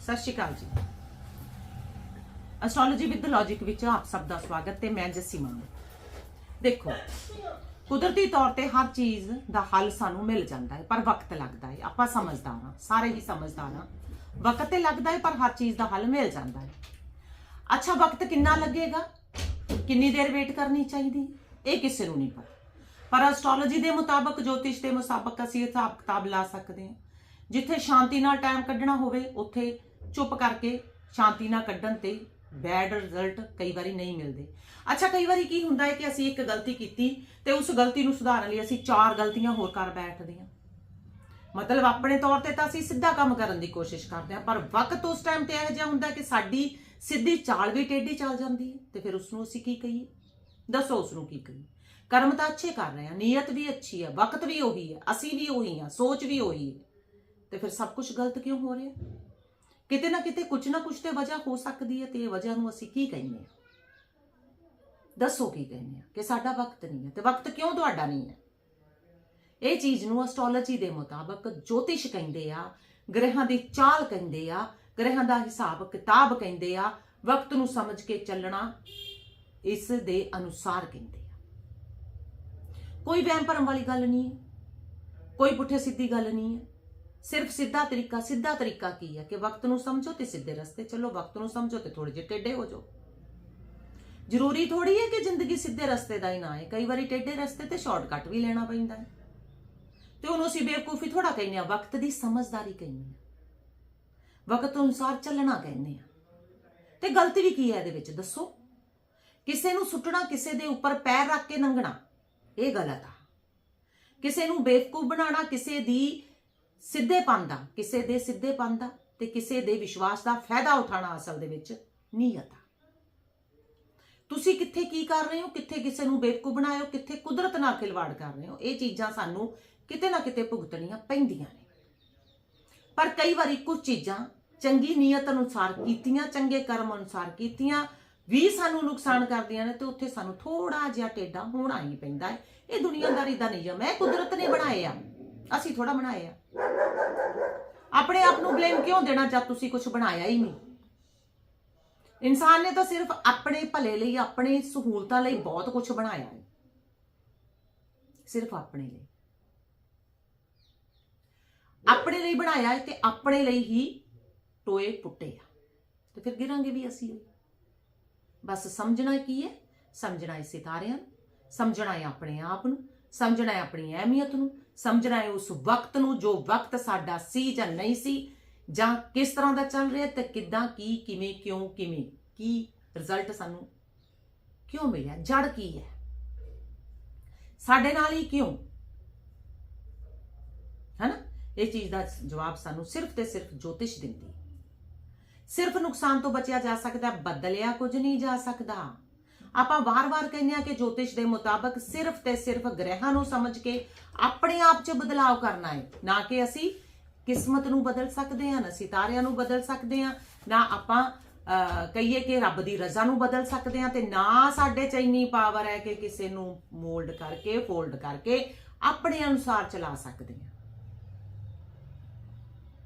ਸਤਿ ਸ਼੍ਰੀ ਅਕਾਲ ਜੀ। Astrology with logic ਵਿੱਚ ਆਪ ਸਭ ਦਾ ਸਵਾਗਤ ਤੇ ਮੈਂ ਜੱਸੀ ਮਾਨ। ਦੇਖੋ, ਕੁਦਰਤੀ ਤੌਰ ਤੇ ਹਰ ਚੀਜ਼ ਦਾ ਹੱਲ ਸਾਨੂੰ ਮਿਲ ਜਾਂਦਾ ਹੈ, ਪਰ ਵਕਤ ਲੱਗਦਾ ਹੈ। ਆਪਾਂ ਸਮਝਦਾਰ ਹਾਂ, ਸਾਰੇ ਹੀ ਸਮਝਦਾਰ ਹਾਂ। ਵਕਤ ਤੇ ਲੱਗਦਾ ਹੈ, ਪਰ ਹਰ ਚੀਜ਼ ਦਾ ਹੱਲ ਮਿਲ ਜਾਂਦਾ ਹੈ। ਅੱਛਾ, ਵਕਤ ਕਿੰਨਾ ਲੱਗੇਗਾ? ਕਿੰਨੀ ਦੇਰ ਵੇਟ ਕਰਨੀ ਚਾਹੀਦੀ ਇਹ ਕਿਸੇ ਨੂੰ ਨਹੀਂ ਪਤਾ। ਪਰ ਐਸਟ੍ਰੋਲੋਜੀ ਦੇ ਮੁਤਾਬਕ, ਜੋਤਿਸ਼ ਦੇ ਮੁਤਾਬਕ ਅਸੀਂ ਹਿਸਾਬ ਕਿਤਾਬ ਲਾ ਸਕਦੇ ਹਾਂ। ਜਿੱਥੇ ਸ਼ਾਂਤੀ ਨਾਲ ਟਾਈਮ ਕੱਢਣਾ ਹੋਵੇ, ਉੱਥੇ ਚੁੱਪ ਕਰਕੇ ਸ਼ਾਂਤੀ ਨਾਲ ਕੱਢਣ ਤੇ ਬੈਡ ਰਿਜ਼ਲਟ ਕਈ ਵਾਰੀ ਨਹੀਂ ਮਿਲਦੇ। ਅੱਛਾ, ਕਈ ਵਾਰੀ ਕੀ ਹੁੰਦਾ ਹੈ ਕਿ ਅਸੀਂ ਇੱਕ ਗਲਤੀ ਕੀਤੀ ਤੇ ਉਸ ਗਲਤੀ ਨੂੰ ਸੁਧਾਰਨ ਲਈ ਅਸੀਂ ਚਾਰ ਗਲਤੀਆਂ ਹੋਰ ਕਰ ਬੈਠਦੇ ਹਾਂ। ਮਤਲਬ ਆਪਣੇ ਤੌਰ ਤੇ ਤਾਂ ਅਸੀਂ ਸਿੱਧਾ ਕੰਮ ਕਰਨ ਦੀ ਕੋਸ਼ਿਸ਼ ਕਰਦੇ ਹਾਂ, ਪਰ ਵਕਤ ਉਸ ਟਾਈਮ ਤੇ ਇਹੋ ਜਿਹਾ ਹੁੰਦਾ ਕਿ ਸਾਡੀ ਸਿੱਧੀ ਚਾਲ ਵੀ ਟੇਢੀ ਚੱਲ ਜਾਂਦੀ ਹੈ ਤੇ ਫਿਰ ਉਸ ਨੂੰ ਅਸੀਂ ਕੀ ਕਹੀਏ? ਦੱਸੋ ਉਸ ਨੂੰ ਕੀ ਕਹੀਏ? ਕਰਮ ਤਾਂ ਅੱਛੇ ਕਰ ਰਹੇ ਹਾਂ, ਨੀਅਤ ਵੀ ਅੱਛੀ ਹੈ, ਵਕਤ ਵੀ ਉਹੀ ਹੈ, ਅਸੀਂ ਵੀ ਉਹੀ ਹਾਂ, ਸੋਚ ਵੀ ਉਹੀ ਹੈ। ਤੇ ਫਿਰ ਸਭ ਕੁਝ ਗਲਤ ਕਿਉਂ ਹੋ ਰਿਹਾ? ਕਿਤੇ ਨਾ ਕਿਤੇ ਕੁਝ ਨਾ ਕੁਝ ਤੇ ਵਜ੍ਹਾ ਹੋ ਸਕਦੀ ਹੈ ਤੇ ਇਹ ਵਜ੍ਹਾ ਨੂੰ ਅਸੀਂ ਕੀ ਕਹਿੰਦੇ ਹਾਂ? ਦੱਸੋ ਕੀ ਕਹਿੰਦੇ ਆ ਕਿ ਸਾਡਾ ਵਕਤ ਨਹੀਂ ਹੈ ਤੇ ਵਕਤ ਕਿਉਂ ਤੁਹਾਡਾ ਨਹੀਂ ਹੈ? ਇਹ ਚੀਜ਼ ਨੂੰ ਐਸਟ੍ਰੋਲੋਜੀ ਦੇ ਮੁਤਾਬਕ ਜੋਤਿਸ਼ ਕਹਿੰਦੇ ਆ, ਗ੍ਰਹਿਾਂ ਦੀ ਚਾਲ ਕਹਿੰਦੇ ਆ, ਗ੍ਰਹਿਾਂ ਦਾ ਹਿਸਾਬ ਕਿਤਾਬ ਕਹਿੰਦੇ ਆ, ਵਕਤ ਨੂੰ ਸਮਝ ਕੇ ਚੱਲਣਾ ਇਸ ਦੇ ਅਨੁਸਾਰ ਕਹਿੰਦੇ ਆ। ਕੋਈ ਵਹਿਮ ਭਰਮ ਵਾਲੀ ਗੱਲ ਨਹੀਂ ਹੈ, ਕੋਈ ਪੁੱਠੇ ਸਿੱਧੀ ਗੱਲ ਨਹੀਂ ਹੈ ਸਿਰਫ ਸਿੱਧਾ ਤਰੀਕਾ ਸਿੱਧਾ ਤਰੀਕਾ ਕੀ ਹੈ? ਕਿ ਵਕਤ ਨੂੰ ਸਮਝੋ ਤੇ ਸਿੱਧੇ ਰਸਤੇ ਚੱਲੋ, ਵਕਤ ਨੂੰ ਸਮਝੋ ਤੇ ਥੋੜੇ ਜਿਹੇ ਟੇਢੇ ਹੋ ਜਾਓ। ਜ਼ਰੂਰੀ ਥੋੜੀ ਹੈ ਕਿ ਜ਼ਿੰਦਗੀ ਸਿੱਧੇ ਰਸਤੇ ਦਾ ਹੀ ਨਾ ਹੈ ਕਈ ਵਾਰੀ ਟੇਢੇ ਰਸਤੇ ਤੇ ਸ਼ਾਰਟਕਟ ਵੀ ਲੈਣਾ ਪੈਂਦਾ ਹੈ। ਤੇ ਉਹਨੂੰ ਅਸੀਂ ਬੇਵਕੂਫੀ ਥੋੜਾ ਕਹਿੰਦੇ ਆ ਵਕਤ ਦੀ ਸਮਝਦਾਰੀ ਕਹਿੰਦੇ ਆ ਵਕਤ ਅਨੁਸਾਰ ਚੱਲਣਾ ਕਹਿੰਦੇ ਆ ਤੇ ਗਲਤੀ ਵੀ ਕੀ ਹੈ ਇਹਦੇ ਵਿੱਚ? ਦੱਸੋ। ਕਿਸੇ ਨੂੰ ਸੁੱਟਣਾ, ਕਿਸੇ ਦੇ ਉੱਪਰ ਪੈਰ ਰੱਖ ਕੇ ਲੰਘਣਾ ਇਹ ਗਲਤ ਆ। ਕਿਸੇ ਨੂੰ ਬੇਵਕੂਫ ਬਣਾਉਣਾ, ਕਿਸੇ ਦੀ ਸਿੱਧੇ ਦਾ, ਕਿਸੇ ਦੇ ਸਿੱਧੇ ਦਾ ਤੇ ਕਿਸੇ ਦੇ ਵਿਸ਼ਵਾਸ ਦਾ ਫਾਇਦਾ ਉਠਾਉਣਾ ਅਸਲ ਦੇ ਵਿੱਚ ਨੀਅਤ ਆ। ਤੁਸੀਂ ਕਿੱਥੇ ਕੀ ਕਰ ਰਹੇ ਹੋ? ਕਿੱਥੇ ਕਿਸੇ ਨੂੰ ਬੇਵਕੂ ਬਣਾਇਓ ਕਿੱਥੇ ਕੁਦਰਤ ਨਾਲ ਖਿਲਵਾੜ ਕਰ ਰਹੇ ਹੋ? ਇਹ ਚੀਜ਼ਾਂ ਸਾਨੂੰ ਕਿਤੇ ਨਾ ਕਿਤੇ ਭੁਗਤਣੀਆਂ ਪੈਂਦੀਆਂ ਨੇ। ਪਰ ਕਈ ਵਾਰੀ ਕੁਝ ਚੀਜ਼ਾਂ ਚੰਗੀ ਨੀਅਤ ਅਨੁਸਾਰ ਕੀਤੀਆਂ, ਚੰਗੇ ਕਰਮ ਅਨੁਸਾਰ ਕੀਤੀਆਂ, ਵੀ ਸਾਨੂੰ ਨੁਕਸਾਨ ਕਰਦੀਆਂ ਨੇ ਤੇ ਉੱਥੇ ਸਾਨੂੰ ਥੋੜਾ ਜਿਹਾ ਟੇਡਾ ਹੋਣਾ ਹੀ ਪੈਂਦਾ ਹੈ। ਇਹ ਦੁਨੀਆਦਾਰੀ ਦਾ ਨਿਯਮ ਹੈ। ਕੁਦਰਤ ਨੇ ਬਣਾਏ ਆ। ਅਸੀਂ ਥੋੜਾ ਬਣਾਏ ਆ। ਆਪਣੇ ਆਪ ਨੂੰ ਬਲੇਮ ਕਿਉਂ ਦੇਣਾ ਜਦ ਤੁਸੀਂ ਕੁਝ ਬਣਾਇਆ ਹੀ ਨਹੀਂ? ਇਨਸਾਨ ਨੇ ਤਾਂ ਸਿਰਫ ਆਪਣੇ ਭਲੇ ਲਈ, ਆਪਣੇ ਸਹੂਲਤਾਂ ਲਈ ਬਹੁਤ ਕੁਝ ਬਣਾਇਆ ਹੈ। ਸਿਰਫ ਆਪਣੇ ਲਈ। ਆਪਣੇ ਲਈ ਬਣਾਇਆ ਹੈ ਤੇ ਆਪਣੇ ਲਈ ਹੀ ਟੋਏ ਪੁੱਟੇ ਆ। ਤੇ ਫਿਰ ਗਿਰਾਂਗੇ ਵੀ ਅਸੀਂ। ਹੋਈ ਬਸ ਸਮਝਣਾ ਕੀ ਹੈ? ਸਮਝਣਾ ਹੈ ਸਿਤਾਰਿਆਂ ਨੂੰ, ਸਮਝਣਾ ਹੈ ਆਪਣੇ ਆਪ ਨੂੰ, ਸਮਝਣਾ ਹੈ ਆਪਣੀ ਅਹਿਮੀਅਤ ਨੂੰ ਸਮਝਣਾ ਹੈ ਉਸ ਵਕਤ ਨੂੰ ਜੋ ਵਕਤ ਸਾਡਾ ਸੀ ਜਾਂ ਨਹੀਂ ਸੀ, ਜਾਂ ਕਿਸ ਤਰ੍ਹਾਂ ਦਾ ਚੱਲ ਰਿਹਾ ਤੇ ਕਿੱਦਾਂ, ਕੀ, ਕਿਵੇਂ, ਕਿਉਂ, ਕਿਵੇਂ, ਕੀ ਰਿਜ਼ਲਟ ਸਾਨੂੰ ਕਿਉਂ ਮਿਲਿਆ, ਜੜ ਕੀ ਹੈ? ਸਾਡੇ ਨਾਲ ਹੀ ਕਿਉਂ? ਹੈਨਾ? ਇਹ ਚੀਜ਼ ਦਾ ਜਵਾਬ ਸਾਨੂੰ ਸਿਰਫ ਤੇ ਸਿਰਫ ਜੋਤਿਸ਼ ਦਿੰਦੀ ਸਿਰਫ ਨੁਕਸਾਨ ਤੋਂ ਬਚਿਆ ਜਾ ਸਕਦਾ, ਬਦਲਿਆ ਕੁਝ ਨਹੀਂ ਜਾ ਸਕਦਾ। ਆਪਾਂ ਵਾਰ-ਵਾਰ ਕਹਿੰਦੇ ਆ ਕਿ ਜੋਤਿਸ਼ ਦੇ ਮੁਤਾਬਕ ਸਿਰਫ ਤੇ ਸਿਰਫ ਗ੍ਰਹਿਾਂ ਨੂੰ ਸਮਝ ਕੇ ਆਪਣੇ ਆਪ 'ਚ ਬਦਲਾਅ ਕਰਨਾ ਹੈ। ਨਾ ਕਿ ਅਸੀਂ ਕਿਸਮਤ ਨੂੰ ਬਦਲ ਸਕਦੇ ਹਾਂ ਨਾ ਸਿਤਾਰਿਆਂ ਨੂੰ ਬਦਲ ਸਕਦੇ ਹਾਂ ਨਾ ਆਪਾਂ ਅਹ, ਕਹੀਏ ਕਿ ਰੱਬ ਦੀ ਰਜ਼ਾ ਨੂੰ ਬਦਲ ਸਕਦੇ ਹਾਂ ਤੇ ਨਾ ਸਾਡੇ 'ਚ ਇੰਨੀ ਪਾਵਰ ਹੈ ਕਿ ਕਿਸੇ ਨੂੰ ਮੋਲਡ ਕਰਕੇ ਫੋਲਡ ਕਰਕੇ ਆਪਣੇ ਅਨੁਸਾਰ ਚਲਾ ਸਕਦੇ ਹਾਂ।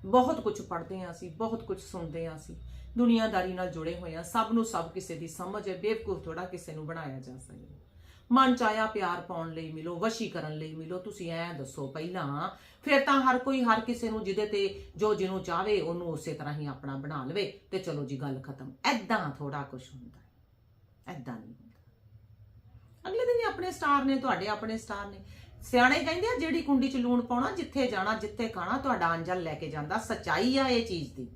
ਬਹੁਤ ਕੁਝ ਪੜ੍ਹਦੇ ਹਾਂ ਅਸੀਂ ਬਹੁਤ ਕੁਝ ਸੁਣਦੇ ਹਾਂ ਅਸੀਂ। ਦੁਨੀਆਦਾਰੀ ਨਾਲ ਜੁੜੇ ਹੋਏ ਆ, ਸਭ ਨੂੰ ਸਭ ਕਿਸੇ ਦੀ ਸਮਝ ਹੈ, ਬੇਵਕੂਫ ਥੋੜਾ ਕਿਸੇ ਨੂੰ ਬਣਾਇਆ ਜਾ ਸਕਦਾ ਮਨ ਚ ਆਇਆ ਪਿਆਰ ਪਾਉਣ ਲਈ ਮਿਲੋ, ਵਸ਼ੀ ਕਰਨ ਲਈ ਮਿਲੋ, ਤੁਸੀਂ ਐ ਦੱਸੋ ਪਹਿਲਾਂ, ਫਿਰ ਤਾਂ ਹਰ ਕੋਈ ਹਰ ਕਿਸੇ ਨੂੰ ਜਿਹਦੇ ਤੇ ਜੋ ਜਿਹਨੂੰ ਚਾਹਵੇ, ਉਹਨੂੰ ਉਸੇ ਤਰ੍ਹਾਂ ਹੀ ਆਪਣਾ ਬਣਾ ਲਵੇ ਤੇ ਚਲੋ ਜੀ, ਗੱਲ ਖਤਮ। ਐਦਾਂ ਥੋੜਾ ਕੁਝ ਹੁੰਦਾ ਹੈ। ਐਦਾਂ ਨਹੀਂ ਹੁੰਦਾ। ਅਗਲੇ ਦਿਨ ਹੀ ਆਪਣੇ ਸਟਾਰ ਨੇ, ਤੁਹਾਡੇ ਆਪਣੇ ਸਟਾਰ ਨੇ। ਸਿਆਣੇ ਕਹਿੰਦੇ ਆ, ਜਿਹੜੀ ਕੁੰਡੀ ਚ ਲੂਣ ਪਾਉਣਾ, ਜਿੱਥੇ ਜਾਣਾ, ਜਿੱਥੇ ਖਾਣਾ, ਤੁਹਾਡਾ ਅੰਜਲ ਲੈ ਕੇ ਜਾਂਦਾ। ਸਚਾਈ ਆ ਇਹ ਚੀਜ਼ ਦੀ।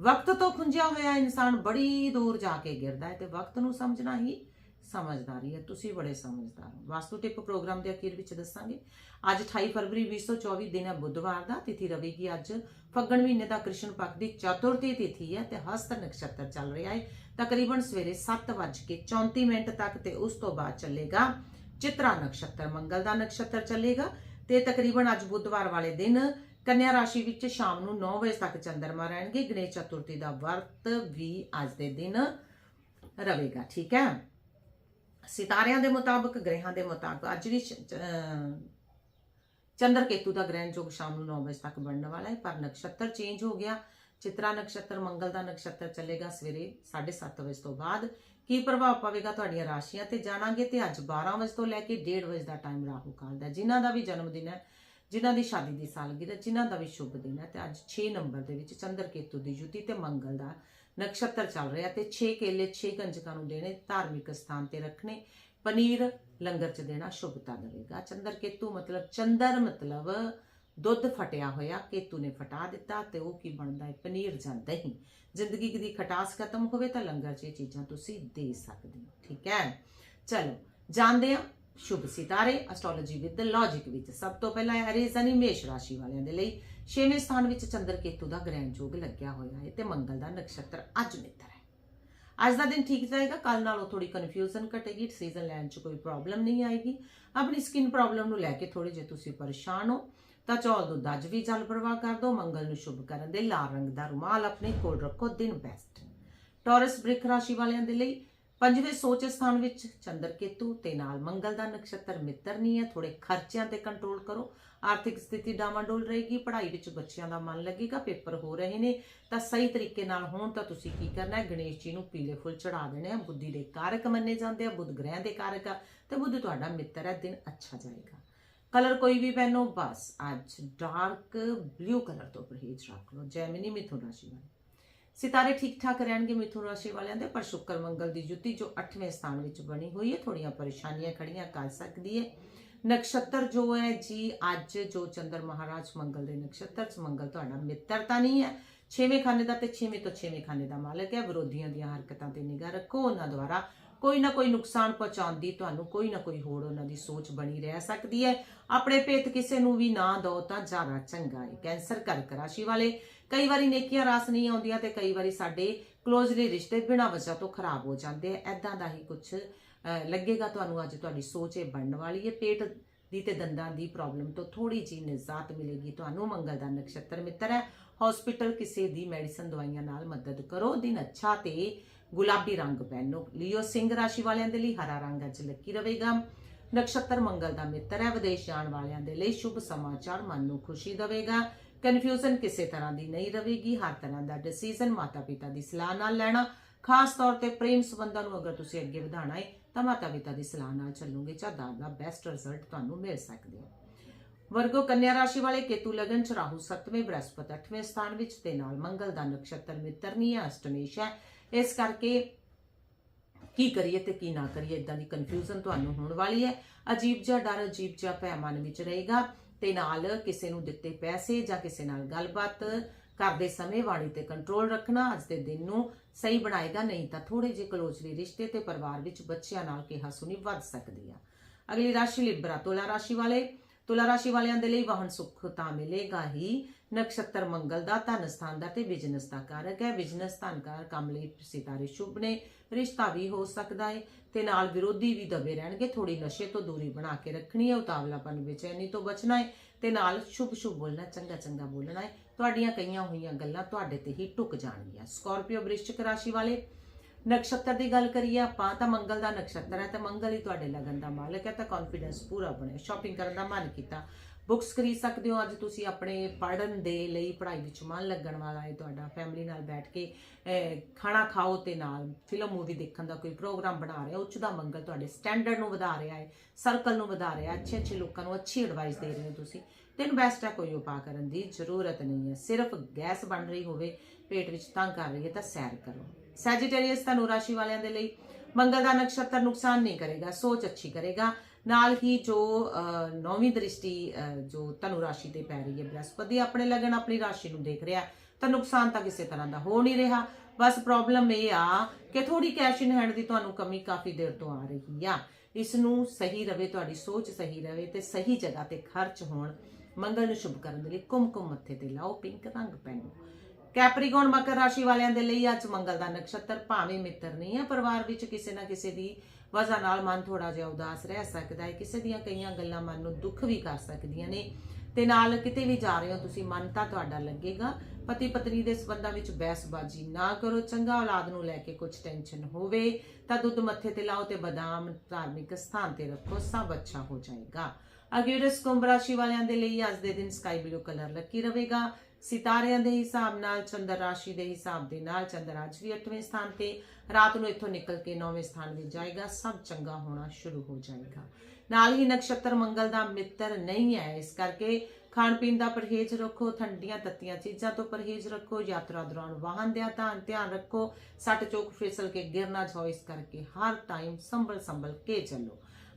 ਵਕਤ ਤੋਂ ਖੁੰਝਿਆ ਹੋਇਆ ਇਨਸਾਨ ਬੜੀ ਦੂਰ ਜਾ ਕੇ ਗਿਰਦਾ ਹੈ ਤੇ ਵਕਤ ਨੂੰ ਸਮਝਣਾ ਹੀ ਸਮਝਦਾਰੀ ਹੈ। ਤੁਸੀਂ ਬੜੇ ਸਮਝਦਾਰ ਹੋ। ਵਾਸਤੂ ਟਿਪ ਪ੍ਰੋਗਰਾਮ ਦੇ ਅਖੀਰ ਵਿੱਚ ਦੱਸਾਂਗੇ। ਅੱਜ 28 ਫਰਵਰੀ 2024 ਦਿਨ ਹੈ, ਬੁੱਧਵਾਰ ਦਾ। ਤਿਥੀ ਰਵੇਗੀ ਅੱਜ ਫੱਗਣ ਮਹੀਨੇ ਦਾ ਕ੍ਰਿਸ਼ਨ ਪੱਖ ਦੀ ਚਤੁਰਥੀ ਤਿਥੀ ਹੈ ਤੇ ਹਸਤ ਨਕਸ਼ਤਰ ਚੱਲ ਰਿਹਾ ਹੈ। ਤਕਰੀਬਨ ਸਵੇਰੇ 7:34 ਮਿੰਟ ਤੱਕ ਤੇ ਉਸ ਤੋਂ ਬਾਅਦ ਚੱਲੇਗਾ ਚਿਤਰਾ ਨਕਸ਼ਤਰ। ਮੰਗਲ ਦਾ ਨਕਸ਼ਤਰ ਚੱਲੇਗਾ ਤੇ ਤਕਰੀਬਨ ਅੱਜ ਬੁੱਧਵਾਰ ਵਾਲੇ ਦਿਨ ਕੰਨਿਆ ਰਾਸ਼ੀ ਵਿੱਚ ਸ਼ਾਮ ਨੂੰ 9 ਵਜੇ ਤੱਕ ਚੰਦਰਮਾ ਰਹਿਣਗੇ। ਗਣੇਸ਼ ਚਤੁਰਥੀ ਦਾ ਵਰਤ ਵੀ ਅੱਜ ਦੇ ਦਿਨ ਰਹੇਗਾ ਠੀਕ ਹੈ? ਸਿਤਾਰਿਆਂ ਦੇ ਮੁਤਾਬਕ, ਗ੍ਰਹਿਾਂ ਦੇ ਮੁਤਾਬਕ ਅੱਜ ਵੀ ਚੰਦਰ ਕੇਤੂ ਦਾ ਗ੍ਰਹਿਣ ਯੋਗ ਸ਼ਾਮ ਨੂੰ 9 ਵਜੇ ਤੱਕ ਬਣਨ ਵਾਲਾ ਹੈ, ਪਰ ਨਕਸ਼ਤਰ ਚੇਂਜ ਹੋ ਗਿਆ। ਚਿਤਰਾ ਨਕਸ਼ਤਰ, ਮੰਗਲ ਦਾ ਨਕਸ਼ਤਰ ਚੱਲੇਗਾ ਸਵੇਰੇ 7:30 ਵਜੇ ਤੋਂ ਬਾਅਦ। ਕੀ ਪ੍ਰਭਾਵ ਪਵੇਗਾ ਤੁਹਾਡੀਆਂ ਰਾਸ਼ੀਆਂ ਤੇ ਜਾਣਾਂਗੇ ਤੇ ਅੱਜ 12 ਵਜੇ ਤੋਂ ਲੈ ਕੇ 1:30 ਵਜੇ ਦਾ ਟਾਈਮ ਰਾਹੂ ਕਾਲ ਦਾ ਜਿਨ੍ਹਾਂ ਦਾ ਵੀ ਜਨਮ ਦਿਨ ਹੈ ਜਿਨ੍ਹਾਂ ਦੀ ਸ਼ਾਦੀ ਦੀ ਸਾਲਗਿਰਹ, ਜਿਨ੍ਹਾਂ ਦਾ ਵੀ ਸ਼ੁਭ ਦਿਨ ਹੈ, ਤੇ ਅੱਜ 6 ਨੰਬਰ ਦੇ ਵਿੱਚ ਚੰਦਰ ਕੇਤੂ ਦੀ ਜੁਤੀ ਤੇ ਮੰਗਲ ਦਾ ਨਕਸ਼ਤਰ ਚੱਲ ਰਿਹਾ ਤੇ 6 ਕੇਲੇ 6 ਕੰਜਕਾਂ ਨੂੰ ਦੇਣੇ, ਧਾਰਮਿਕ ਸਥਾਨ ਤੇ ਰੱਖਣੇ, ਪਨੀਰ ਲੰਗਰ ਚ ਦੇਣਾ ਸ਼ੁਭਤਾ ਦੇਵੇਗਾ। ਚੰਦਰ ਕੇਤੂ ਮਤਲਬ ਚੰਦਰ ਮਤਲਬ ਦੁੱਧ ਫਟਿਆ ਹੋਇਆ, ਕੇਤੂ ਨੇ ਫਟਾ ਦਿੱਤਾ ਤੇ ਉਹ ਕੀ ਬਣਦਾ ਹੈ? ਪਨੀਰ ਜਾਂ ਦਹੀਂ। ਜ਼ਿੰਦਗੀ ਦੀ ਖਟਾਸ ਖਤਮ ਹੋਵੇ ਤਾਂ ਲੰਗਰ 'ਚ ਇਹ ਚੀਜ਼ਾਂ ਤੁਸੀਂ ਦੇ ਸਕਦੇ ਹੋ। ਠੀਕ ਹੈ? ਚਲੋ, ਜਾਣਦੇ ਹਾਂ ਸ਼ੁਭ ਸਿਤਾਰੇ ਐਸਟ੍ਰੋਲੋਜੀ ਵਿਦ ਲੌਜੀਕ ਵਿੱਚ ਸਭ ਤੋਂ ਪਹਿਲਾਂ ਐਰੀਜ਼ ਅਨੀ ਮੇਸ਼ ਰਾਸ਼ੀ ਵਾਲਿਆਂ ਦੇ ਲਈ ਛੇਵੇਂ ਸਥਾਨ ਵਿੱਚ ਚੰਦਰ ਕੇਤੂ ਦਾ ਗ੍ਰਹਿਣ ਯੋਗ ਲੱਗਿਆ ਹੋਇਆ ਹੈ ਤੇ ਮੰਗਲ ਦਾ ਨਕਸ਼ਤਰ ਅੱਜ ਮਿੱਤਰ ਹੈ। ਅੱਜ ਦਾ ਦਿਨ ਠੀਕ ਜਾਏਗਾ ਕੱਲ ਨਾਲੋਂ ਥੋੜੀ ਕਨਫਿਊਜ਼ਨ ਘਟੇਗੀ ਸੀਜ਼ਨ ਲੈਣ 'ਚ ਕੋਈ ਪ੍ਰੋਬਲਮ ਨਹੀਂ ਆਏਗੀ। ਆਪਣੀ ਸਕਿਨ ਪ੍ਰੋਬਲਮ ਨੂੰ ਲੈ ਕੇ ਥੋੜੇ ਜੇ ਤੁਸੀਂ ਪਰੇਸ਼ਾਨ ਹੋ, ਤਾਂ ਚੌਲ ਦੁੱਧ ਅੱਜ ਵੀ ਜਲ ਪ੍ਰਵਾਹ ਕਰ ਦਿਓ ਮੰਗਲ ਨੂੰ ਸ਼ੁਭ ਕਰਨ ਦੇ ਲਾਲ ਰੰਗ ਦਾ ਰੁਮਾਲ ਆਪਣੇ ਕੋਲ ਰੱਖੋ, ਦਿਨ ਬੈਸਟ ਟੌਰਸ ਬ੍ਰਿਕ ਰਾਸ਼ੀ ਵਾਲਿਆਂ ਦੇ ਲਈ ਪੰਜਵੇਂ ਸੋਚ ਸਥਾਨ ਵਿੱਚ ਚੰਦਰ ਕੇਤੂ ਤੇ ਨਾਲ ਮੰਗਲ ਦਾ ਨਕਸ਼ਤਰ ਮਿੱਤਰ ਨਹੀਂ ਹੈ ਥੋੜੇ ਖਰਚਿਆਂ ਤੇ ਕੰਟਰੋਲ ਕਰੋ। ਆਰਥਿਕ ਸਥਿਤੀ ਡਾਵਾਂਡੋਲ ਰਹੇਗੀ, ਪੜ੍ਹਾਈ ਵਿੱਚ ਬੱਚਿਆਂ ਦਾ ਮਨ ਲੱਗੇਗਾ, ਪੇਪਰ ਹੋ ਰਹੇ ਨੇ। ਤਾਂ ਸਹੀ ਤਰੀਕੇ ਨਾਲ ਹੋਣ ਤਾਂ ਤੁਸੀਂ ਕੀ ਕਰਨਾ ਹੈ? ਗਣੇਸ਼ ਜੀ ਨੂੰ ਪੀਲੇ ਫੁੱਲ ਚੜਾ ਦੇਣੇ ਆ। ਬੁੱਧੀ ਦੇ ਕਾਰਕ ਮੰਨੇ ਜਾਂਦੇ ਆ, ਬੁੱਧ ਗ੍ਰਹਿ ਦੇ ਕਾਰਕ ਆ, ਤੇ ਬੁੱਧ ਤੁਹਾਡਾ ਮਿੱਤਰ ਹੈ, ਦਿਨ ਅੱਛਾ ਜਾਏਗਾ। ਕਲਰ ਕੋਈ ਵੀ ਪਹਿਨੋ, ਬਸ ਅੱਜ ਡਾਰਕ ਬਲੂ ਕਲਰ ਤੋਂ ਪਰਹੇਜ਼ ਰੱਖ ਲਓ। ਜੈਮਿਨੀ ਮਿਥੁਨ ਰਾਸ਼ੀ ਵਾਲੇ। ਸਿਤਾਰੇ ਠੀਕ ਠਾਕ ਰਹਿਣਗੇ ਮਿਥੁਨ ਰਾਸ਼ੀ ਵਾਲਿਆਂ ਦੇ, ਪਰ ਸ਼ੁੱਕਰ ਮੰਗਲ ਦੀ ਜੁਤੀ ਜੋ 8ਵੇਂ ਸਥਾਨ ਵਿੱਚ ਬਣੀ ਹੋਈ ਹੈ ਥੋੜੀਆਂ ਪਰੇਸ਼ਾਨੀਆਂ ਖੜੀਆਂ ਕਰ ਸਕਦੀ ਹੈ। ਨਕਸ਼ਤਰ ਜੋ ਹੈ ਜੀ, ਅੱਜ ਜੋ ਚੰਦਰ ਮਹਾਰਾਜ ਮੰਗਲ ਦੇ ਨਕਸ਼ਤਰ ਚ ਮੰਗਲ ਤੁਹਾਡਾ ਮਿੱਤਰ ਤਾਂ ਨਹੀਂ ਹੈ। ਛੇਵੇਂ ਖਾਨੇ ਦਾ ਤੇ ਛੇਵੇਂ ਤੋਂ ਛੇਵੇਂ ਖਾਨੇ ਦਾ ਮਾਲਕ ਹੈ। ਵਿਰੋਧੀਆਂ ਦੀਆਂ ਹਰਕਤਾਂ ਤੇ ਨਿਗਾਹ ਰੱਖੋ। ਉਹਨਾਂ ਦੁਆਰਾ ਕੋਈ ਨਾ ਕੋਈ ਨੁਕਸਾਨ ਪਹੁੰਚਾਉਣ ਦੀ ਤੁਹਾਨੂੰ ਕੋਈ ਨਾ ਕੋਈ ਹੋਰ ਉਹਨਾਂ ਦੀ ਸੋਚ ਬਣੀ ਰਹਿ ਸਕਦੀ ਹੈ। ਆਪਣੇ ਭੇਤ ਕਿਸੇ ਨੂੰ ਵੀ ਨਾ ਦਿਓ ਤਾਂ ਜ਼ਿਆਦਾ ਚੰਗਾ ਹੈ। ਕੈਂਸਰ ਕਰਕ ਰਾਸ਼ੀ ਵਾਲੇ ਕਈ ਵਾਰੀ ਨੇਕੀਆਂ ਰਾਸ ਨਹੀਂ ਆਉਂਦੀਆਂ ਤੇ ਕਈ ਵਾਰੀ ਸਾਡੇ ਕਲੋਜ਼ਲੀ ਰਿਸ਼ਤੇ ਬਿਨਾਂ ਵਜ੍ਹਾ ਤੋਂ ਖਰਾਬ ਹੋ ਜਾਂਦੇ ਆ। ਐਦਾਂ ਦਾ ਹੀ ਕੁਝ ਲੱਗੇਗਾ ਤੁਹਾਨੂੰ ਅੱਜ ਤੁਹਾਡੀ ਸੋਚ ਇਹ ਬਣਨ ਵਾਲੀ ਹੈ। ਪੇਟ ਦੀ ਤੇ ਦੰਦਾਂ ਦੀ ਪ੍ਰੋਬਲਮ ਤੋਂ ਥੋੜੀ ਜੀ ਨਿਜਾਤ ਮਿਲੇਗੀ ਤੁਹਾਨੂੰ। ਮੰਗਲ ਦਾ ਨਕਸ਼ਤਰ ਮਿੱਤਰ ਹੈ। ਹਸਪੀਟਲ ਕਿਸੇ ਦੀ ਮੈਡੀਸਨ ਦਵਾਈਆਂ ਨਾਲ ਮਦਦ ਕਰੋ। ਦਿਨ ਅੱਛਾ ਤੇ ਗੁਲਾਬੀ ਰੰਗ ਪਹਿਨੋ। ਲਿਓ ਸਿੰਘ ਰਾਸ਼ੀ ਵਾਲਿਆਂ ਦੇ ਲਈ ਹਰਾ ਰੰਗ ਅੱਜ ਲੱਕੀ ਰਹੇਗਾ। ਨਕਸ਼ਤਰ ਮੰਗਲ ਦਾ ਮਿੱਤਰ ਹੈ। ਵਿਦੇਸ਼ ਜਾਣ ਵਾਲਿਆਂ ਦੇ ਲਈ ਸ਼ੁਭ ਸਮਾਚਾਰ। ਮਨ ਨੂੰ ਖੁਸ਼ੀ ਦੇਵੇਗਾ। ਕਨਫਿਊਜ਼ਨ ਕਿਸੇ ਤਰ੍ਹਾਂ ਦੀ ਨਹੀਂ ਰਹੇਗੀ, ਹਰ ਤਰ੍ਹਾਂ ਦਾ ਡਿਸੀਜਨ ਮਾਤਾ-ਪਿਤਾ ਦੀ ਸਲਾਹ ਨਾਲ ਲੈਣਾ। ਖਾਸ ਤੌਰ ਤੇ ਪ੍ਰੇਮ ਸੰਬੰਧਾਂ ਨੂੰ ਅਗਰ ਤੁਸੀਂ ਅੱਗੇ ਵਧਾਉਣਾ ਹੈ, ਤਾਂ ਮਾਤਾ-ਪਿਤਾ ਦੀ ਸਲਾਹ ਨਾਲ ਚੱਲੋਗੇ ਤਾਂ ਦਾ ਬੈਸਟ ਰਿਜ਼ਲਟ ਤੁਹਾਨੂੰ ਮਿਲ ਸਕਦੇ ਹੋ। ਵਰਗੋ ਕੰਨਿਆ ਰਾਸ਼ੀ ਵਾਲੇ ਕੇਤੂ ਲਗਨ ਚ ਰਾਹੂ 7ਵੇਂ ਬ੍ਰਹਸਪਤ 8ਵੇਂ ਸਥਾਨ ਵਿੱਚ ਤੇ ਨਾਲ ਮੰਗਲ ਦਾ ਨਕਸ਼ਤਰ ਮਿੱਤਰ ਹੈ, ਅਸ਼ਟਮੇਸ਼ ਹੈ। ਇਸ ਕਰਕੇ ਕੀ ਕਰੀਏ ਤੇ ਕੀ ਨਾ ਕਰੀਏ ਇਦਾਂ ਦੀ ਕਨਫਿਊਜ਼ਨ ਤੁਹਾਨੂੰ ਹੋਣ ਵਾਲੀ ਹੈ। ਅਜੀਬ ਜਿਹਾ ਡਰ, ਅਜੀਬ ਜਿਹਾ ਭੈ ਮਨ ਵਿੱਚ ਰਹੇਗਾ। ਤੇ ਨਾਲ ਕਿਸੇ ਨੂੰ ਦਿੱਤੇ ਪੈਸੇ ਜਾਂ ਕਿਸੇ ਨਾਲ ਗੱਲਬਾਤ ਕਰਦੇ ਸਮੇਂ ਵਾਣੀ ਤੇ ਕੰਟਰੋਲ ਰੱਖਣਾ, ਅੱਜ ਦੇ ਦਿਨ ਨੂੰ ਸਹੀ ਬਣਾਏਗਾ, ਨਹੀਂ ਤਾਂ ਥੋੜੇ ਜਿਹੇ ਕਲੋਜ਼ਲੀ ਰਿਸ਼ਤੇ ਤੇ ਪਰਿਵਾਰ ਵਿੱਚ ਬੱਚਿਆਂ ਨਾਲ ਕਿਹਾ ਸੁਣੀ ਵੱਧ ਸਕਦੀ ਆ। ਅਗਲੀ ਰਾਸ਼ੀ ਲਿਬਰਾ, ਤੁਲਾ ਰਾਸ਼ੀ ਵਾਲੇ। ਤੁਲਾ ਰਾਸ਼ੀ ਵਾਲਿਆਂ ਦੇ ਲਈ ਵਾਹਨ ਸੁੱਖ ਤਾਂ ਮਿਲੇਗਾ ਹੀ। ਨਕਸ਼ਤਰ ਮੰਗਲ ਦਾ ਧਨ ਸਥਾਨ ਦਾ ਤੇ ਬਿਜ਼ਨਸ ਦਾ ਕਾਰਕ ਹੈ। ਬਿਜ਼ਨਸ ਧਨਕਾਰ ਕੰਮ ਲਈ ਸਿਤਾਰੇ ਸ਼ੁਭ ਨੇ। ਰਿਸ਼ਤਾ ਵੀ ਹੋ ਸਕਦਾ ਹੈ ਤੇ ਨਾਲ ਵਿਰੋਧੀ ਵੀ ਦਬੇ ਰਹਿਣਗੇ। ਥੋੜੀ ਨਸ਼ੇ ਤੋਂ ਦੂਰੀ ਬਣਾ ਕੇ ਰੱਖਣੀ ਹੈ। ਉਤਾਵਲਾਪਨ ਬੇਚੈਨੀ ਤੋਂ ਬਚਣਾ ਹੈ ਤੇ ਨਾਲ ਸ਼ੁਭ ਸ਼ੁਭ ਬੋਲਣਾ, ਚੰਗਾ ਚੰਗਾ ਬੋਲਣਾ ਹੈ ਤੁਹਾਡੀਆਂ ਕਈਆਂ ਹੋਈਆਂ ਗੱਲਾਂ ਤੁਹਾਡੇ ਤੇ ਹੀ ਟੁੱਕ ਜਾਣਗੀਆਂ। ਸਕਾਰਪੀਓ ਵ੍ਰਿਸ਼ਚਿਕ ਰਾਸ਼ੀ ਵਾਲੇ ਨਕਸ਼ਤਰ ਦੀ ਗੱਲ ਕਰੀਏ ਆਪਾਂ, ਤਾਂ ਮੰਗਲ ਦਾ ਨਕਸ਼ਤਰ ਹੈ ਤਾਂ ਮੰਗਲ ਹੀ ਤੁਹਾਡੇ ਲਗਨ ਦਾ ਮਾਲਕ ਹੈ ਤਾਂ ਕੌਨਫੀਡੈਂਸ ਪੂਰਾ ਬਣਿਆ। ਸ਼ਾਪਿੰਗ ਕਰਨ ਦਾ ਮਨ ਕੀਤਾ। ਬੁੱਕਸ ਖਰੀਦ ਸਕਦੇ ਹੋ, ਅੱਜ ਤੁਸੀਂ ਆਪਣੇ ਪੜ੍ਹਨ ਦੇ ਲਈ ਪੜ੍ਹਾਈ ਵਿੱਚ ਮਨ ਲੱਗਣ ਵਾਲਾ ਹੈ ਤੁਹਾਡਾ। ਫੈਮਿਲੀ ਨਾਲ ਬੈਠ ਕੇ ਖਾਣਾ ਖਾਓ ਤੇ ਨਾਲ ਫਿਲਮ ਮੂਵੀ ਦੇਖਣ ਦਾ ਕੋਈ ਪ੍ਰੋਗਰਾਮ ਬਣਾ ਰਿਹਾ, ਉੱਚ ਦਾ ਮੰਗਲ ਤੁਹਾਡੇ ਸਟੈਂਡਰਡ ਨੂੰ ਵਧਾ ਰਿਹਾ ਹੈ ਸਰਕਲ ਨੂੰ ਵਧਾ ਰਿਹਾ ਅੱਛੇ ਅੱਛੇ ਲੋਕਾਂ ਨੂੰ ਅੱਛੀ ਐਡਵਾਈਸ ਦੇ ਰਹੇ ਹੋ ਤੁਸੀਂ। ਤੈਨੂੰ ਬੈਸਟ ਹੈ ਕੋਈ ਉਪਾਅ ਕਰਨ ਦੀ, ਜ਼ਰੂਰਤ ਨਹੀਂ ਹੈ। ਸਿਰਫ ਗੈਸ ਬਣ ਰਹੀ ਹੋਵੇ, ਪੇਟ ਵਿੱਚ ਤੰਗ ਕਰ ਰਹੀ ਹੈ ਤਾਂ ਸੈਰ ਕਰੋ। ਸੈਜੀਟੇਰੀਅਸ ਧਨੁ ਰਾਸ਼ੀ ਵਾਲਿਆਂ ਦੇ ਲਈ ਮੰਗਲ ਦਾ ਨਕਸ਼ਤਰ ਨੁਕਸਾਨ ਨਹੀਂ ਕਰੇਗਾ, ਸੋਚ ਅੱਛੀ ਕਰੇਗਾ। ਨਾਲ ਹੀ ਜੋ ਨੌਵੀਂ ਦ੍ਰਿਸ਼ਟੀ ਜੋ ਧਨੁ ਰਾਸ਼ੀ ਤੇ ਪੈ ਰਹੀ ਹੈ, ਬ੍ਰਹਸਪਤੀ ਆਪਣੇ ਲਗਨ ਆਪਣੀ ਰਾਸ਼ੀ ਨੂੰ ਦੇਖ ਰਿਹਾ, ਤਾਂ ਨੁਕਸਾਨ ਤਾਂ ਕਿਸੇ ਤਰ੍ਹਾਂ ਦਾ ਹੋ ਨਹੀਂ ਰਿਹਾ। ਬਸ ਪ੍ਰੋਬਲਮ ਇਹ ਆ ਕਿ ਥੋੜੀ ਕੈਸ਼ ਇਨ ਹੈਂਡ ਦੀ ਤੁਹਾਨੂੰ ਕਮੀ ਕਾਫੀ ਦੇਰ ਤੋਂ ਆ ਰਹੀ ਆ। ਇਸ ਨੂੰ ਸਹੀ ਰਵੇ, ਤੁਹਾਡੀ ਸੋਚ ਸਹੀ ਰਵੇ ਤੇ ਸਹੀ ਜਗ੍ਹਾ ਤੇ ਖਰਚ ਹੋਣ ਮੰਗਲ ਨੂੰ ਸ਼ੁਭ ਕਰਨ ਦੇ ਲਈ ਕੁਮਕੁਮ ਮੱਥੇ ਤੇ ਲਾਓ, ਪਿੰਕ ਰੰਗ ਪਹਿਨੋ। ਕੈਪਰੀਕੌਨ ਮਕਰ ਰਾਸ਼ੀ ਵਾਲਿਆਂ ਦੇ ਲਈ ਅੱਜ ਮੰਗਲ ਦਾ ਨਕਸ਼ਤਰ। ਭਾਵੇਂ ਮਿੱਤਰ ਨਹੀਂ ਹੈ, ਪਰਿਵਾਰ ਵਿੱਚ ਕਿਸੇ ਨਾ ਕਿਸੇ ਦੀ ਵਜ੍ਹਾ ਨਾਲ ਮਨ ਥੋੜਾ ਜਿਹਾ ਉਦਾਸ ਰਹਿ ਸਕਦਾ ਹੈ। ਕਿਸੇ ਦੀਆਂ ਕਈਆਂ ਗੱਲਾਂ ਮਨ ਨੂੰ ਦੁੱਖ ਵੀ ਕਰ ਸਕਦੀਆਂ ਨੇ। ਤੇ ਨਾਲ ਕਿਤੇ ਵੀ ਜਾ ਰਹੇ ਹੋ, ਤੁਸੀਂ ਮਨ ਤਾਂ ਤੁਹਾਡਾ ਲੱਗੇਗਾ। ਪਤੀ ਪਤਨੀ ਦੇ ਸਬੰਧਾਂ ਵਿੱਚ ਬਹਿਸਬਾਜ਼ੀ ਨਾ ਕਰੋ। ਚੰਗਾ ਔਲਾਦ ਨੂੰ ਲੈ ਕੇ ਕੁਝ ਟੈਨਸ਼ਨ ਹੋਵੇ, ਤਾਂ ਦੁੱਧ ਮੱਥੇ ਤੇ ਲਾਓ ਤੇ ਬਦਾਮ ਧਾਰਮਿਕ ਸਥਾਨ ਤੇ ਰੱਖੋ, ਸਭ ਅੱਛਾ ਹੋ ਜਾਏਗਾ। ਅਗਿਰਸ ਕੁੰਭ ਰਾਸ਼ੀ ਵਾਲਿਆਂ ਦੇ ਲਈ ਅੱਜ ਦੇ ਦਿਨ ਸਕਾਈ ਬਲੂ ਕਲਰ ਲੱਕੀ ਰਹੇਗਾ। ਸਿਤਾਰਿਆਂ ਦੇ ਹਿਸਾਬ ਨਾਲ ਚੰਦਰ ਰਾਸ਼ੀ ਦੇ ਹਿਸਾਬ ਦੇ ਨਾਲ ਚੰਦਰ ਅੱਜ ਵੀ 8ਵੇਂ ਸਥਾਨ ਤੇ, ਰਾਤ ਨੂੰ ਇੱਥੋਂ ਨਿਕਲ ਕੇ 9ਵੇਂ ਸਥਾਨ ਵਿੱਚ ਜਾਏਗਾ, ਸਭ ਚੰਗਾ ਹੋਣਾ ਸ਼ੁਰੂ ਹੋ ਜਾਏਗਾ। ਨਾਲ ਹੀ ਨਕਸ਼ਤਰ ਮੰਗਲ ਦਾ ਮਿੱਤਰ ਨਹੀਂ ਹੈ, ਇਸ ਕਰਕੇ ਖਾਣ ਪੀਣ ਦਾ ਪਰਹੇਜ਼ ਰੱਖੋ, ਠੰਡੀਆਂ ਤੱਤੀਆਂ ਚੀਜ਼ਾਂ ਤੋਂ ਪਰਹੇਜ਼ ਰੱਖੋ, ਯਾਤਰਾ ਦੌਰਾਨ ਵਾਹਨ ਦਾ ਧਿਆਨ ਧਿਆਨ ਰੱਖੋ, ਸੱਟ ਚੋਕ ਫਿਸਲ ਕੇ ਗਿਰ ਨਾ ਜਾਓ, ਇਸ ਕਰਕੇ ਹਰ ਟਾਈਮ ਸੰਭਲ ਸੰਭਲ ਕੇ ਚੱਲੋ।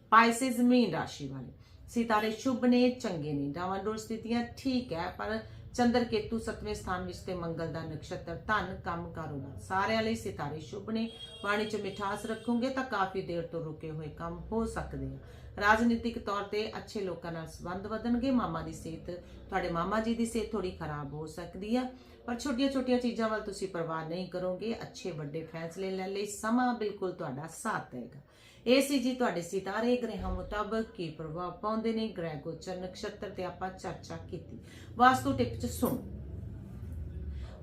ਪਾਈਸਿਸ ਮੀਨ ਰਾਸ਼ੀ ਵਾਲੇ। ਸਿਤਾਰੇ ਸ਼ੁਭ ਨੇ, ਚੰਗੇ ਨੇ ਡਾਵਾਂਡੋਲ ਸਥਿਤੀਆਂ ਠੀਕ ਹੈ, ਪਰ ਚੰਦਰ ਕੇਤੂ ਸੱਤਵੇਂ ਸਥਾਨ ਵਿੱਚ ਤੇ ਮੰਗਲ ਦਾ ਨਕਸ਼ਤਰ, ਧਨ, ਕੰਮ ਕਾਰੋਬਾਰ, ਸਾਰਿਆਂ ਲਈ ਸਿਤਾਰੇ ਸ਼ੁਭ ਨੇ। ਬਾਣੀ ਚ ਮਿਠਾਸ ਰੱਖੋਗੇ ਤਾਂ ਕਾਫੀ ਦੇਰ ਤੋਂ ਰੁਕੇ ਹੋਏ ਕੰਮ ਹੋ ਸਕਦੇ ਆ। ਰਾਜਨੀਤਿਕ ਤੌਰ ਤੇ ਅੱਛੇ ਲੋਕਾਂ ਨਾਲ ਸੰਬੰਧ ਵਧਣਗੇ। ਮਾਮਾ ਦੀ ਸਿਹਤ, ਤੁਹਾਡੇ ਮਾਮਾ ਜੀ ਦੀ ਸਿਹਤ ਥੋੜੀ ਖਰਾਬ ਹੋ ਸਕਦੀ ਆ। ਪਰ ਛੋਟੀਆਂ-ਛੋਟੀਆਂ ਚੀਜ਼ਾਂ ਵੱਲ ਤੁਸੀਂ ਪਰਵਾਹ ਨਹੀਂ ਕਰੋਗੇ। ਅੱਛੇ ਵੱਡੇ ਫੈਸਲੇ ਲੈਣ ਲਈ ਸਮਾਂ ਬਿਲਕੁਲ ਤੁਹਾਡਾ ਸਾਥ ਦੇਗਾ। ਇਹ ਸੀ ਜੀ ਤੁਹਾਡੇ ਸਿਤਾਰੇ ਗ੍ਰਹਿਾਂ ਮੁਤਾਬਕ ਕੀ ਪ੍ਰਭਾਵ ਪਾਉਂਦੇ ਨੇ, ਗ੍ਰਹਿ ਗੋਚਰ ਨਕਸ਼ਤਰ ਤੇ ਆਪਾਂ ਚਰਚਾ ਕੀਤੀ। ਵਾਸਤੂ ਟਿਪ ਚ ਸੁਣੋ।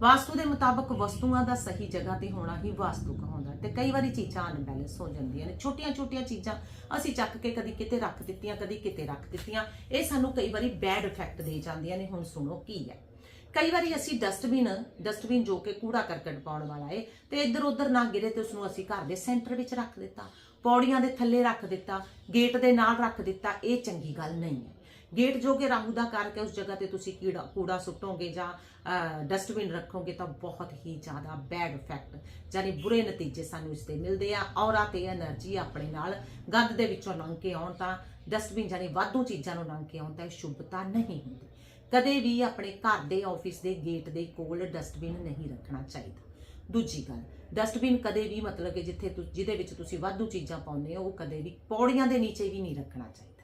ਵਾਸਤੂ ਦੇ ਮੁਤਾਬਕ ਵਸਤੂਆਂ ਦਾ ਸਹੀ ਜਗ੍ਹਾ ਤੇ ਹੋਣਾ ਹੀ ਵਾਸਤੂ ਕਹਾਉਂਦਾ ਤੇ ਕਈ ਵਾਰੀ ਚੀਜ਼ਾਂ ਅਨਬੈਲੈਂਸ ਹੋ ਜਾਂਦੀਆਂ ਨੇ। ਛੋਟੀਆਂ-ਛੋਟੀਆਂ ਚੀਜ਼ਾਂ ਅਸੀਂ ਚੱਕ ਕੇ ਕਦੀ ਕਿਤੇ ਰੱਖ ਦਿੱਤੀਆਂ, ਕਦੀ ਕਿਤੇ ਰੱਖ ਦਿੱਤੀਆਂ। ਇਹ ਸਾਨੂੰ ਕਈ ਵਾਰੀ ਬੈਡ ਇਫੈਕਟ ਦੇ ਜਾਂਦੀਆਂ ਨੇ। ਹੁਣ ਸੁਣੋ ਕੀ ਹੈ। ਕਈ ਵਾਰੀ ਅਸੀਂ ਡਸਟਬਿਨ ਡਸਟਬਿਨ ਜੋ ਕਿ ਕੂੜਾ ਕਰਕਟ ਪਾਉਣ ਵਾਲਾ ਏ, ਤੇ ਇੱਧਰ ਉੱਧਰ ਨਾ ਗਿਰੇ ਤੇ ਉਸ ਨੂੰ ਅਸੀਂ ਘਰ ਦੇ ਸੈਂਟਰ ਵਿੱਚ ਰੱਖ ਦਿੱਤਾ। ਪੌੜੀਆਂ ਦੇ ਥੱਲੇ ਰੱਖ ਦਿੱਤਾ, ਗੇਟ ਦੇ ਨਾਲ ਰੱਖ ਦਿੱਤਾ, ਇਹ ਚੰਗੀ ਗੱਲ ਨਹੀਂ ਹੈ। ਗੇਟ ਜੋ ਕਿ ਰਾਹੂ ਦਾ ਕਰਕੇ ਉਸ ਜਗ੍ਹਾ ਤੇ ਤੁਸੀਂ ਕੀੜਾ, ਕੂੜਾ ਸੁੱਟੋਗੇ ਜਾਂ ਡਸਟਬਿਨ ਰੱਖੋਗੇ ਤਾਂ ਬਹੁਤ ਹੀ ਜ਼ਿਆਦਾ ਬੈਡ ਇਫੈਕਟ ਯਾਨੀ ਬੁਰੇ ਨਤੀਜੇ ਸਾਨੂੰ ਇਸ 'ਤੇ ਮਿਲਦੇ ਆ। ਔਰਾ ਤੇ એનર્ਜੀ ਆਪਣੇ ਨਾਲ ਗੰਦ ਦੇ ਵਿੱਚੋਂ ਲੰਘ ਕੇ ਆਉਣ ਤਾਂ ਡਸਟਬਿਨ ਯਾਨੀ ਵਾਧੂ ਚੀਜ਼ਾਂ ਨੂੰ ਲੰਘ ਕੇ ਆਉਣ ਤਾਂ ਇਹ ਸ਼ੁਭਤਾ ਨਹੀਂ ਹੁੰਦੀ। ਕਦੇ ਵੀ ਆਪਣੇ ਘਰ ਦੇ ਆਫਿਸ ਦੇ ਗੇਟ ਦੇ ਕੋਲ ਡਸਟਬਿਨ ਨਹੀਂ ਰੱਖਣਾ ਚਾਹੀਦਾ। ਦੂਜੀ ਗੱਲ ਡਸਟਬਿਨ ਕਦੇ ਵੀ ਮਤਲਬ ਕਿ ਜਿੱਥੇ ਤੁ- ਜਿਹਦੇ ਵਿੱਚ ਤੁਸੀਂ ਵਾਧੂ ਚੀਜ਼ਾਂ ਪਾਉਂਦੇ ਹੋ, ਉਹ ਕਦੇ ਵੀ ਪੌੜੀਆਂ ਦੇ ਨੀਚੇ ਵੀ ਨਹੀਂ ਰੱਖਣਾ ਚਾਹੀਦਾ।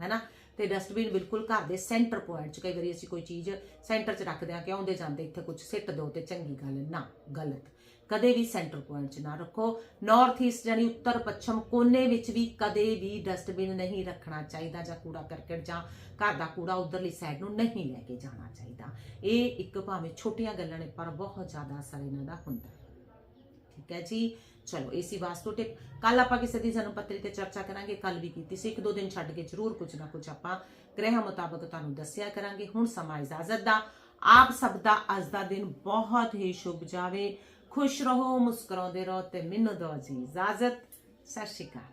ਹੈਨਾ? ਤੇ ਡਸਟਬਿਨ ਬਿਲਕੁਲ ਘਰ ਦੇ ਸੈਂਟਰ ਪੁਆਇੰਟ 'ਚ, ਕਈ ਵਾਰੀ ਅਸੀਂ ਕੋਈ ਚੀਜ਼ ਸੈਂਟਰ 'ਚ ਰੱਖਦੇ ਹਾਂ ਕਿ ਆਉਂਦੇ ਜਾਂਦੇ ਇੱਥੇ ਕੁਝ ਸਿੱਟ ਦਿਓ ਤੇ ਚੰਗੀ ਗੱਲ ਨਾ, ਗਲਤ। ਕਦੇ ਵੀ ਸੈਂਟਰ ਪੁਆਇੰਟ 'ਚ ਨਾ ਰੱਖੋ। ਨਾਰਥ ਈਸਟ ਯਾਨੀ ਉੱਤਰ ਪੱਛਮ ਕੋਨੇ ਵਿੱਚ ਵੀ ਕਦੇ ਵੀ ਡਸਟਬਿਨ ਨਹੀਂ ਰੱਖਣਾ ਚਾਹੀਦਾ ਜਾਂ ਕੂੜਾ ਕਰਕਟ ਜਾਂ ਘਰ ਦਾ ਕੂੜਾ ਉਧਰਲੀ ਸਾਈਡ ਨੂੰ ਨਹੀਂ ਲੈ ਕੇ ਜਾਣਾ ਚਾਹੀਦਾ। ਇਹ ਇੱਕ ਭਾਵੇਂ ਛੋਟੀਆਂ ਗੱਲਾਂ ਨੇ, ਪਰ ਬਹੁਤ ਜ਼ਿਆਦਾ ਅਸਰ ਇਹਨਾਂ ਦਾ ਹੁੰਦਾ ਹੈ। ਠੀਕ ਹੈ ਜੀ? ਚਲੋ ਏਸੀ ਵਾਸਤੂ ਟਿਪ। ਕੱਲ ਆਪਾਂ ਕਿਸੇ ਦੀ ਜਨਮ ਪੱਤਰੀ ਤੇ ਚਰਚਾ ਕਰਾਂਗੇ। ਕੱਲ ਵੀ ਕੀਤੀ ਸੀ। ਇੱਕ ਦੋ ਦਿਨ ਛੱਡ ਕੇ ਜ਼ਰੂਰ ਕੁਝ ਨਾ ਕੁਝ ਆਪਾਂ ਗ੍ਰਹਿ ਮੁਤਾਬਕ ਤੁਹਾਨੂੰ ਦੱਸਿਆ ਕਰਾਂਗੇ। ਹੁਣ ਸਮਾਂ ਇਜਾਜ਼ਤ ਦਾ। ਆਪ ਸਭ ਦਾ ਅੱਜ ਦਾ ਦਿਨ ਬਹੁਤ ਹੀ ਸ਼ੁਭ ਜਾਵੇ। ਖੁਸ਼ ਰਹੋ ਮੁਸਕਰਾਉਂਦੇ ਰਹੋ ਤੇ ਮੈਨੂੰ ਦਿਓ ਜੀ ਇਜਾਜ਼ਤ ਸਤਿ ਸ਼੍ਰੀ ਅਕਾਲ